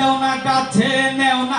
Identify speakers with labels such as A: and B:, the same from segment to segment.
A: দেও না গাছে নেও না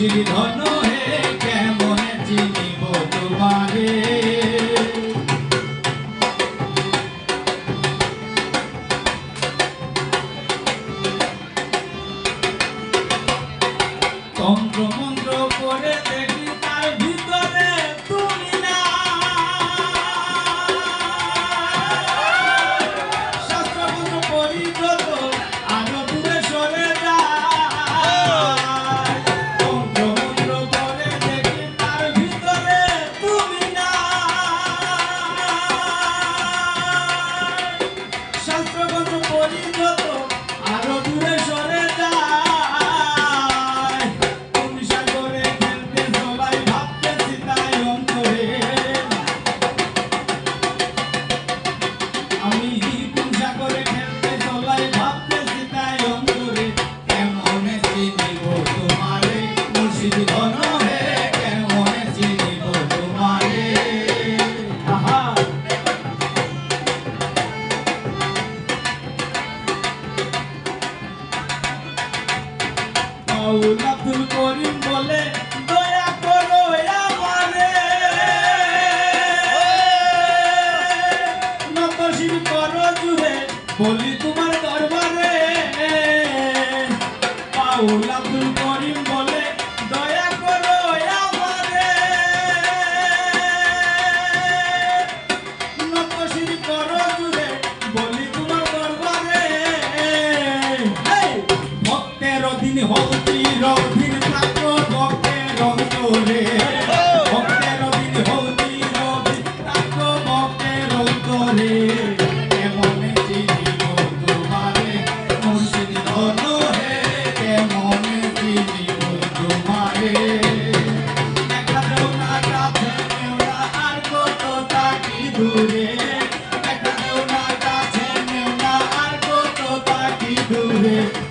A: শ্রীধন হে কেমন চিনিব তোমারে? তন্ত্রম মাউল আব্দুল করিম বলে, দয়া করো আমারে। নতশিল করো জুহে বলি তোমার দরবারে। মাউল আব্দুল Amen.